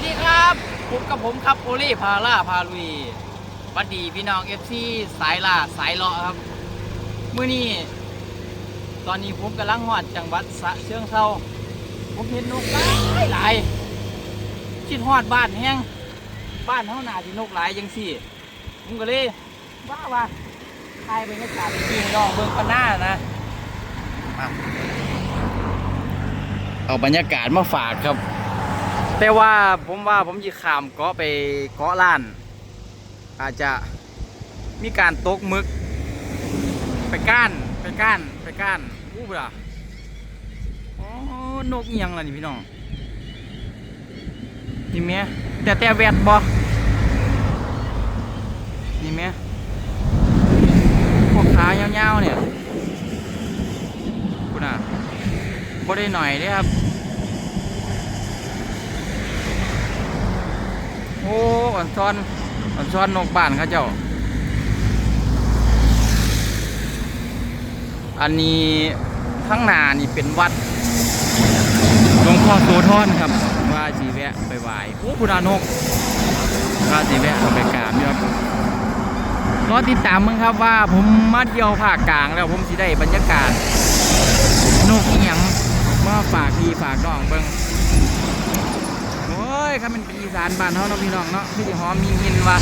วัสดีครับพบกับผมครับโอเล่พาล่าพาลุยวัสดีพี่น้องเอฟซีสายล่าสายเลาะครับเมื่อนี้ตอนนี้ผมกำลังหอดจังหวัดสะเชิงเซาผมเห็นนกหลายหลายคิดหอดบ้านแห้งบ้านเท่าหนาที่นกหลายจังสี่ผมก็เลยว่าว่าถ่ายบรรยากาศจริงๆน้องเบิ่งกันหน้านะเอาบรรยากาศมาฝากครับ แต่ว่าผมว่าผมจะข้ามเกาะไปเกาะล้าน อาจจะมีการตกมึก ไปก้านไปก้านไปก้านอู้บ่ล่ะอ๋อนกเอียงล่ะนี่พี่น้องนี่แม่แต่แต่แวดบ่นี่แม่พวกขายาวๆเนี่ยคุณอะบ่ได้หน่อยเด้ครับ โอ้อ่อนซ้อนอ่อนซ้อนนกบ้านเขาเจ้า อันนี้ข้างหน้านี่เป็นวัดหลวงพ่อโสธรครับ ว่าสีแวะไปไหว้โอ้คุณอานกว่าสีแวะเอาไปกราบยู่ครับรอติดตามมึงครับว่าผมมาเที่ยวภาคกลางแล้วผมสิได้บรรยากาศนกอีหยังมาฝากพี่ฝากน้องเบิ่ง โอ้ยถ้ามันเป็นอีสานบ้านเฮาเนาะพี่น้องเนาะพี่ที่หอมมีหินวะ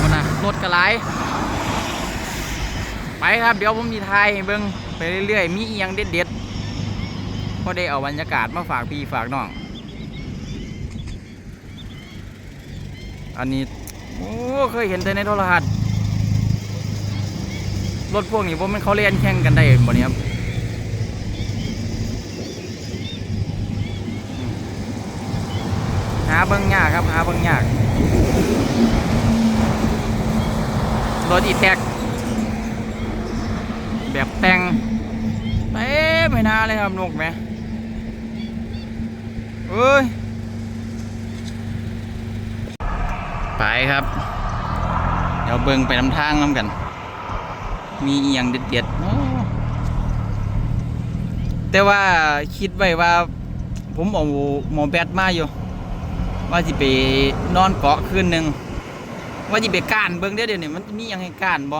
คนน่ะรถกระไรไปครับเดี๋ยวผมมีทายเบิ่งไปเรื่อยๆ มีเอียงเด็ดๆพอได้เอาบรรยากาศมาฝากพี่ฝากน้อง อันนี้ โอ้เคยเห็นแต่ในโทรทัศน์รถพวกนี้ผมมันเขาเล่นแข่งกันได้บ่เนี่ยครับาเบิ่งยากครับหาเบิ่งยากรถอีแท็ก แบบแต่งเต้ไม่น่าเลยครับนกไหมเอ้ย ไปครับ เดี๋ยวเบิ่งไปนำทางน้ำกัน มีอย่างเด็ดๆโอ้แต่ว่าคิดไว้ว่าผมเอาหมอแบตมาอยู่ ว่าสิไปนอนเกาะคืนหนึ่งว่าสิไปก้านเบิ่งเด้อเดี๋ยวนี้มันมียังให้ก้านบ่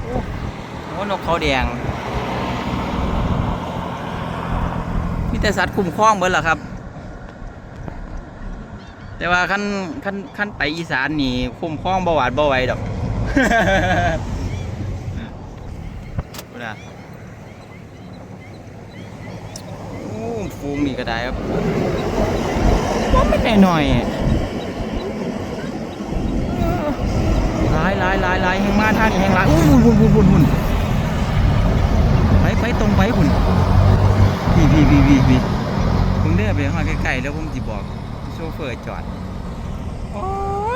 โอ้โหนกเขาแดงมีแต่สัตว์คุ้มครองเบิดล่ะครับ แต่ว่าขั้นขั้นขั้นไปอีสานนี่คุ้มครองบ่หวาดบ่ไหวดอก พูดนะ โอ้ ฟูงนี่ก็ได้ครับว่าไม่ได้หน่อยหลายหลายหลายหลายแห่งมาทางนี้แห่งหลายอุ้ยหุ่นหุ่นหุ่นหุ่นไปไปตรงไปหุ่นพี่พี่พี่พี่พี่ผมเดินไปข้างใกล้ๆแล้วผมจะบอกโชเฟอร์จอดโอ้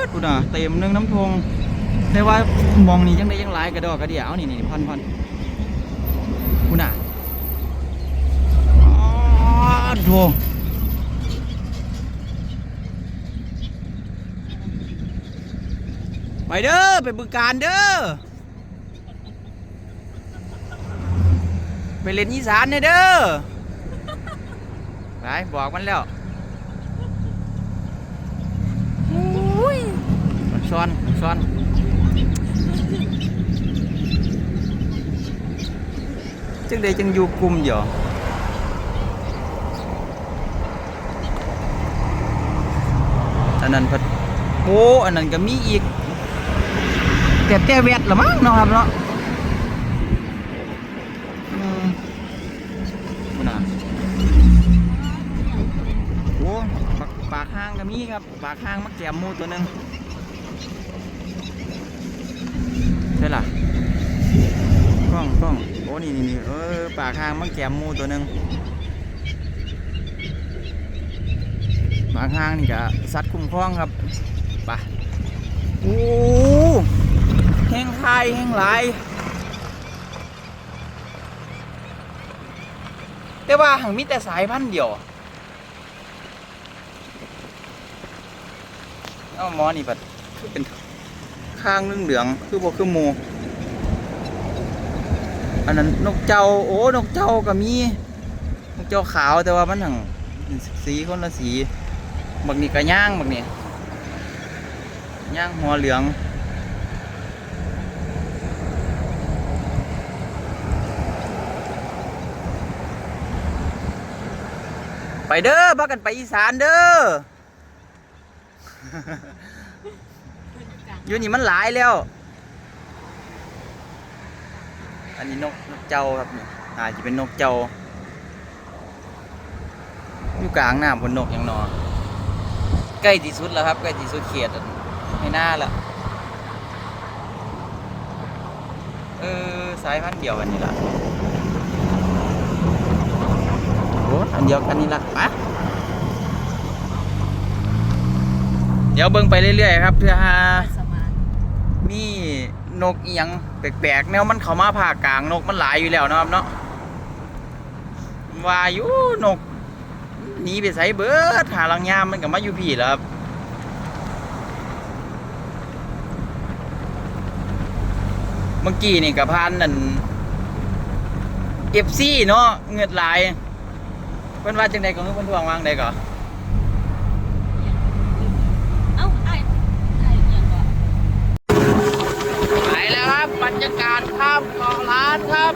ยดูน่ะเต็มหนึงน้ำทงแต่ว่ามองนี่ยังได้ยังหลายกระดอกกระเดี่ยวเอานี่นี่พันพันคุณน่ะ อ้าวโถไปเด้อไปบึงการเด้อไปเล่นอีสานเนี่ยเด้อไปบอกมันแล้วอุ้ยมันซ้อนมันซ้อนจังใดจังอยู่กลุ่มอยู่ นนั้นเพัดโอ้อันนั้นก็มีอีกแต่แต่แวดละมั้งเนาะครับเนาะอืมคุณน่ะโอ้ปากปากห้างก็มีครับ ปากห้างมักแกมหมูตัวหนึงใช่ล่ะกล้องกล้องโอ้นี่นี่นี่เออปากห้างมักแกมหมูตัวหนึง บางห้างนี่ก็สัตว์คุ้มครองครับไปโอ้แห้งไทยแห้งหลายแต่ว่าหังมีแต่สายพันธุ์เดียวเอามอนี่บัดคือเป็นข้างเหลืองคือบ่คือมูอันนั้นนกเจ้าโอ้นกเจ้าก็มีนกเจ้าขาวแต่ว่ามันหังสีคนละสี บักนี่ก็ย่างบักนี่ย่างหัวเหลืองไปเด้อพากันไปอีสานเด้อ อยู่นี่มันหลายแล้ว อันนี้นกนกเจ้าครับนี่อาจจะเป็นนกเจ้า อยู่กลางน้ำบนนกอย่างนอ ใกล้ที่สุดแล้วครับ ใกล้ที่สุดเขตอันให้หน้าละเออสายพันธุ์เดียวกันนี่ละโอ้อันเดียวกันนี่ละไปเดี๋ยวเบิ่งไปเรื่อยๆครับเพื่อหามีนกอีหยังแปลกๆแนวมันเข้ามาภากลางนกมันหลายอยู่แล้วนะครับเนาะวายูนก หนีไปไสเบิดหาลังยามมันก็มาอยู่พี่แล้วครับเมื่อกี้นี่กับพานนั่นเอฟซีเนาะเงือดหลายเพิ่นว่าจังใดก็คือเพิ่นทวงวางใดก็เอ้าไอ้ไอ้ยังก่อนไปแล้วครับบรรยากาศข้ามเกาะล้านครับ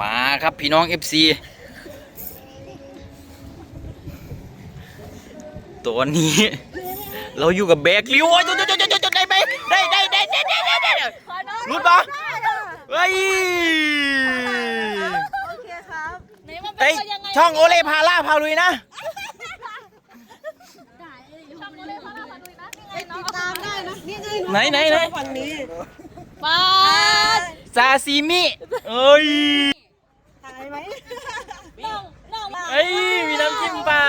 มา ครับพี่น้อง FC ตัวนี้ เราอยู่กับแบกลิวโอ้ยจุดจุดจุดจุดได้ไหมได้ได้ได้ได้ได้ได้ได้รุดปะเฮ้ยโอเคครับไหนมันเป็ไอนตัวยังไงช่องโอเล่พาล่าพาลุยนะช่องโอเล่พาราพาดุยนะนี่ไงติเนาะดตามได้นะนี่ไงไหนไหนไหนฝั่งนี้ป้าดซาซิมิเอ้ยถ่ายไหมน้องน้องมาเอ้ยมีน้ำจิ้มเปล่า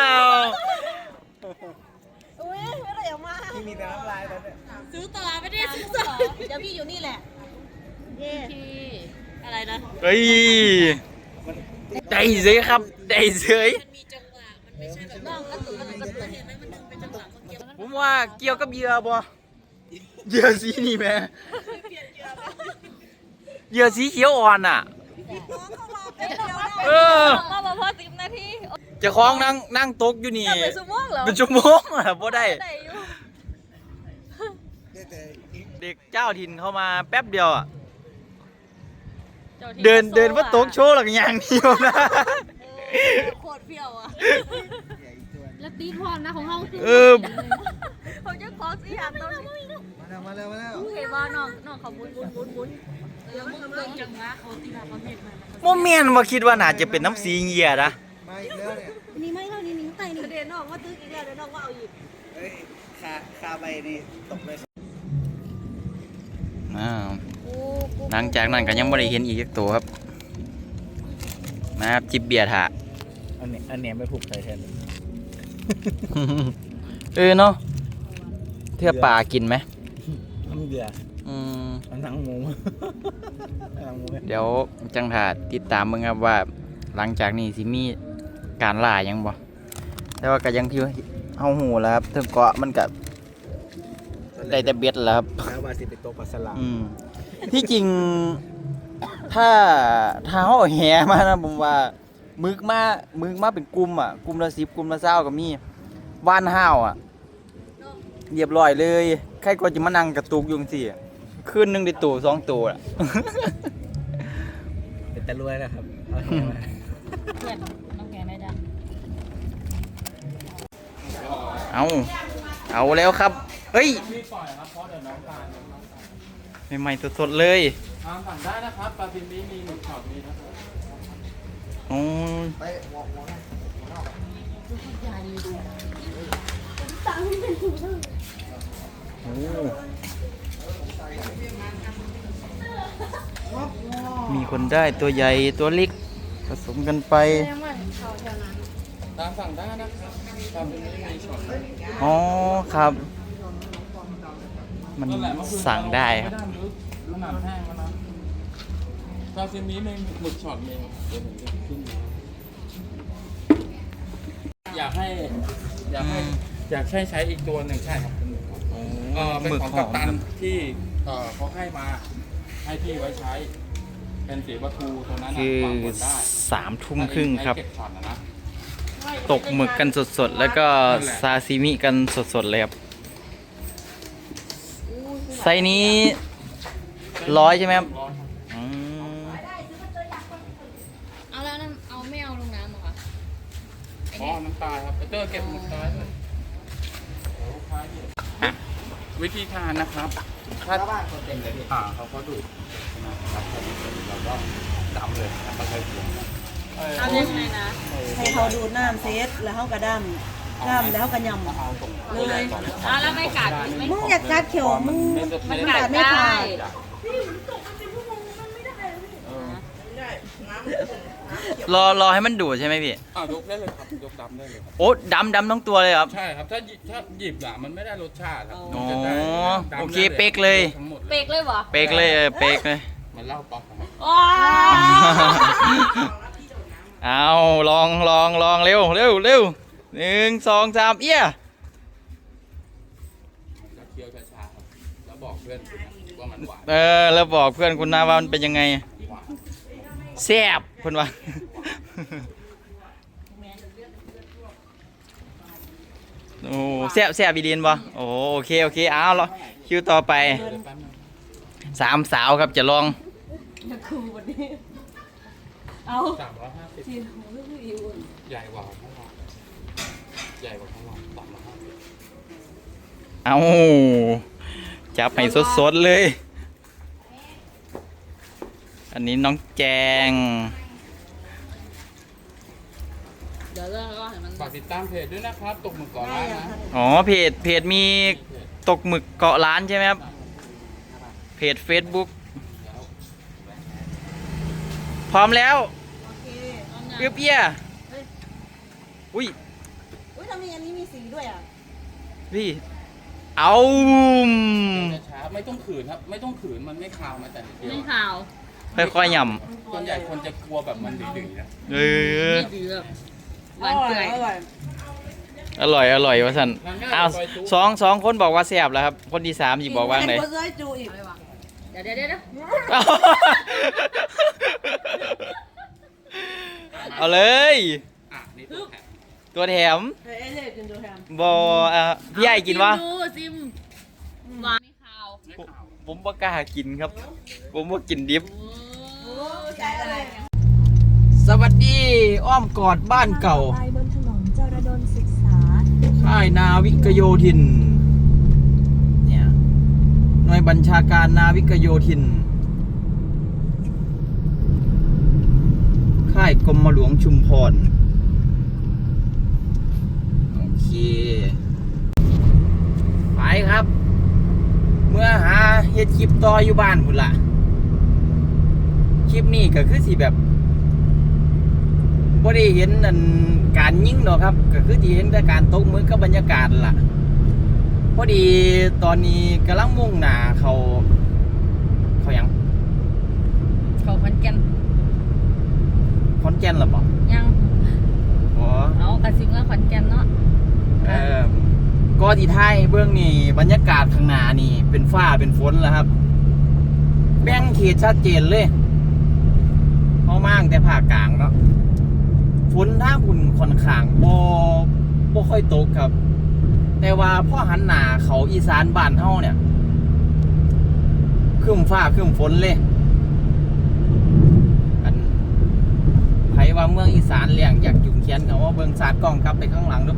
อุ้ยไม่ได้ออกมาซื้อต่อไม่ได้ซื้อต่อเดี๋ยวพี่อยู่นี่แหละเย่พี่อะไรนะเฮ้ยได้เสยครับได้เสยน้องกระตุกกระตุกกระตุกเห็นไหมมันดึงเป็นจังหวะคนเดียวผมว่าเกี่ยวกับเหยื่อบ่เหยื่อสีนี่แม่เหยื่อสีเขียวอ่อนอะ เออ มาบอกพ่อสิบนาทีเจะคล้าของนั่งนั่งตกอยู่นี่จะเป็นชั่วโมงเหรอเป็นชั่วโมงอะบ่ได้ ได้อยู่เด็กเจ้าถิ่นเข้ามาแป๊บเดียวอะ จ้าที่เดินโซ่เดินว่าตกโชว์หลังอย่างเดียวนะโคตรเปรี้ยวอะแล้วตีพร้อมนะของเขาคือเออ เขาจะคอสิหันตรงนี้มาแล้วมาแล้ว เห็นว่าน้องน้องเขาบุญบุญบุญบุญ เดี๋ยวมึงเบิ่งจังหวะเขาตีละประเภทมาโมเมนว่าคิดว่าน่าจะเป็นน้ำสีเหยียดนะมาอีกแล้วเนี่ยนี่ไม่เท่านี้นิ้งไตนี่เดี๋ยวน้องมาตื้ออีกแล้วเดี๋ยวน้องมาเอาอีกเฮ้ยคาคาไปนี่ตกเลยอ้าวหลังจากนั้นก็ยังไม่ได้เห็นอีกสักตัวครับมาครับจิบเบียร์ถะอันนี้อันนี้ไม่ผูกใส่แทนเออเนาะเทือปลากินไหมน้ำเดือด อืมหนังหมู หนังหมูเนี่ยเดี๋ยวจังถาติดตามมึงครับว่า หลังจากนี้สิมีการล่าหยังบ่แต่ว่าก็ยังที่เฮาหูแล้วครับถึงเกาะมันก็ได้แต่เบ็ดแล้วครับ แล้วว่าสิเป็นตัวปลาสลามอืมที่จริง ถ้าถ้าเขาเอาแหมานะผมว่า มึกมามึกมาเป็นกลุ่มอะกลุ่มละสิบกลุ่มละเศร้าก็มีว่านห้าวอะ เรียบร้อยเลย ใครก็จะมานั่งกระตุกอยุงสิ คืนหนึงได้ตัวสองตัวอะ เป็นตะลวยนะครับเอาแหมาเพื่อนน้องแกได้จ้ะเอาเอาแล้วครับ เฮ้ยใหม่ๆสดๆเลยสั่งได้นะครับปลาพิมพ์นี้มีหนึ่งช็อตนี้นะครับโอ้ยโอ้ มีคนได้ตัวใหญ่ตัวเล็กผสมกันไป ตามสั่งได้นะครับปลาพิมพ์นี้มีช็อตอ๋อครับ มันสั่งได้ครับด้านลึกขนาดารแห้งแล้วนะซาซิมิมีหมึกช็อตมีครับเดี๋ยวผมจะขึ้นมาอยากให้อยากให้อยากให้ใช้อีกตัวหนึ่งใช่ครับคุณหมึกครับเออเป็นหมึกของหกัอปมตัคนรับที่ เออเขาให้มาให้พี่ไว้ใช้ เป็นสีวัตถุตัวนั้นคือวางบนได้สามทุ่มครึ่งครับ ให้เก็ช็อตนะนะตกหมึกกันสดๆ แล้วก็ซาซิมิกันสดๆ เลยครับ ไซส์นี้ร้อยใช่ไหมครับร้อนครับอืมเอาแล้วนั่นเอาไม่เอาลงน้ำเหรอคะไอ้อ๋อเนี่ยน้ำตาลครับไอเตอร์เก็บน้ำตาลด้วยเดี๋ยวลูกค้าเห็นอะวิธีทานนะครับ ถ้าบ้านคนเต็มเลยพี่อ่าเขาเขาดูดนะครับเราก็ดำเลยแล้วก็ใช้เกลือเออทำยังไงนะ ให้เขาดูดน้ำเซตแล้วเขากระดำดำแล้วเขากระยำเอาตรงเลยอะแล้วไม่กัดไม่ มึงอยากกัดเขียวมึงมันมันกักัดดไม่ได้ขาด รอรอให้มันดูดใช่ไหมพี่อ่ายกได้เลยครับยกดำได้เลยครับ โอ้ดำดำทั้งตัวเลยครับ ใช่ครับถ้าหยิบถ้าหยิบอะมันไม่ได้รสชาติครับอ๋อมันจะได้ดำโอเคได้เป๊กเลย ทั้งหมดเปกเลยเหรอเป๊กเลยเออเป๊กเลย มันเหล่าป๊อกครับ ว้าเอาลองลองลองเร็วเร็วเร็วหนึ่งสองสามเอี้ยแล้วเคี้ยวช้าๆครับแล้วบอกเพื่อนคุณนะว่ามันหวาน เออแล้วบอกเพื่อนคุณนะว่ามันเป็นยังไงหวานแซ่บ เพื่อนว่าโอ้แซ่บแซ่บอีเดียนบ่โอ้โอเคโอเคเอาละคิวต่อไปเดี๋ยวแป๊บนึงสามสาวครับจะลองเอาสามร้อยห้าสิบใหญ่กว่าข้างล่างใหญ่กว่าข้างล่างสามร้อยห้าสิบเอาจับให้สดๆเลย อันนี้น้องแจงเดี๋ยวเรื่องก็เห็นมันฝากติดตามเพจด้วยนะครับ ตกหมึกก่อนร้านนะอ๋อเพจเพจมีตกหมึกเกาะร้านใช่ไหมครับ เพจ Facebook พร้อมแล้วโอเคเปรี้ยวเปี้ยอุ้ยอุ้ยทำไมอันนี้มีสีด้วยอะพี่เอาช้าๆไม่ต้องขืนครับ ไม่ต้องขืนมันไม่คาวมาแต่นิดเดียวไม่ข่าวค่อยๆหย่ส่วนใหญ่คนจะกลัวแบบมันดื้อๆนะำเออ ไม่ดีแบบ หวานเปื่อยอร่อยอร่อยอร่อยวะสันอ้าวสองสองคนบอกว่าแซ่บแล้วครับ คนที่สามหยิบบอกว่าไงก็เอ้ยจูอีกเดี๋ยวเดี๋ยวเดี๋ยวเอาเลยอะนี่ตัวแถมตัวแถมเฮ้ยเอ้ยเฮ้ยกินดูแฮมบอเอ่อพี่ใหญ่กินวะซิมดูซิมหวานไม่ข่าวไม่ขาวผมบ่กล้ากินครับ ผมบ่กินดิบโอ้ใช้อะไร สวัสดีอ้อมกอดบ้านเก่าไปบนถนนจรดลศึกษาค่ายนาวิกโยธิน เนี่ยหน่วยบัญชาการนาวิกโยธิน ค่ายกรมหลวงชุมพร โอเค ไปครับ เมื่อหาเฮ็ดคลิปต่ออยู่บ้านพุ่นละคลิปนี้ก็คือสิแบบ บ่ได้เห็นอันการยิงหรอกครับ ก็คือที่เห็นแต่การตกมือกับบรรยากาศล่ะ พอดีตอนนี้กำลังมุ่งหน้าเขาเขาหยังเขาพันแกันคอนแก่นหรอบ่ยังอ๋อเอากระซิงแล้วขอนแก่นเนาะเออก็ที่ท้ายเบื้องนี่บรรยากาศข้างหน้านี่ เป็นฟ้าเป็นฝนแล้วครับ แบ่งเขตชัดเจนเลยเพราะมากแต่ภาคกลางเนาะ ฝนทางพุ่นค่อนข้างบ่บ่ค่อยตกครับ แต่ว่าพอหันหน้าเขาอีสานบ้านเฮาเนี่ยครึ้มฟ้าครึ้มฝนเลยอันไผว่าเมืองอีสานเลี้ยงอยากจุ่มเขียนเขาว่าเบิ่งสาดกล้องกลับไปข้างหลังดู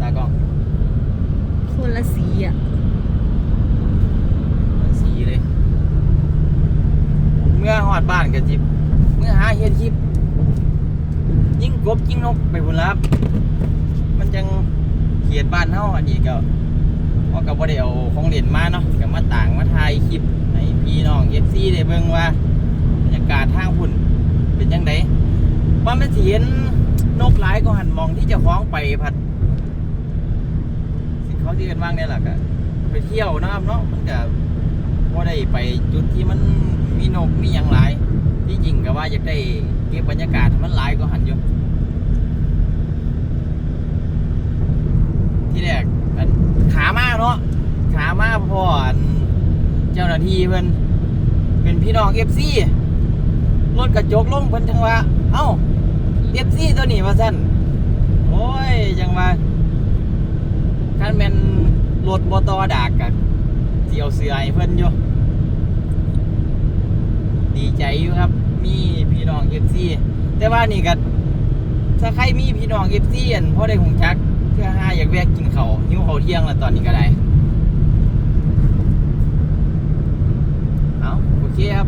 ตากล้องคนละสีอะสีเลย เมื่อหอดบ้านกับจิบ เมื่อหาเฮ็ดคลิป ยิ่งกบยิ่งนกไปพุ่นลรับมันจังเขียดบ้านเฮาอันนี้ก็พอกับบ่ได้เอาของเล่นมาเนาะก็มาต่างมาถ่ายคลิปให้พี่น้อง FC ได้เบิ่งว่าบรรยากาศทางพุ่นเป็นจังไดว่ามันสิเห็นนกหลายก็หันมองที่จะคล้องไปพัดสิ่งเขาที่กันว่างเนี่ยแหละก็ไปเที่ยวนะครับเนาะมันก็พอได้ไปจุดที่มันมีนกมีอย่างหลาย ที่จริงก็ว่าอยากได้เก็บบรรยากาศให้มันหลายก็หันอยู่ที่แรกอันขามาเนาะขามาพ่ออันเจ้าหน้าที่เพิ่นเป็นพี่น้องเอฟซีรถกระจกลงเพิ่นจังว่า เอ้าเอฟซีตัวนี้ว่าซั่นโอ้ยจังว่าคันแม่นรถบ่ต่อดากกะเจียวเสือให้เพิ่นอยู่ ดีใจอยู่ครับ มีพี่น้องเอฟซีแต่ว่านี่ก็ถ้าใครมีพี่น้องเอฟซีอันพอได้หงชักเพื่อห้าอยากแวะกินเขาวหิวเขาเที่ยงแล้วตอนนี้ก็ได้เอาโอเคครับ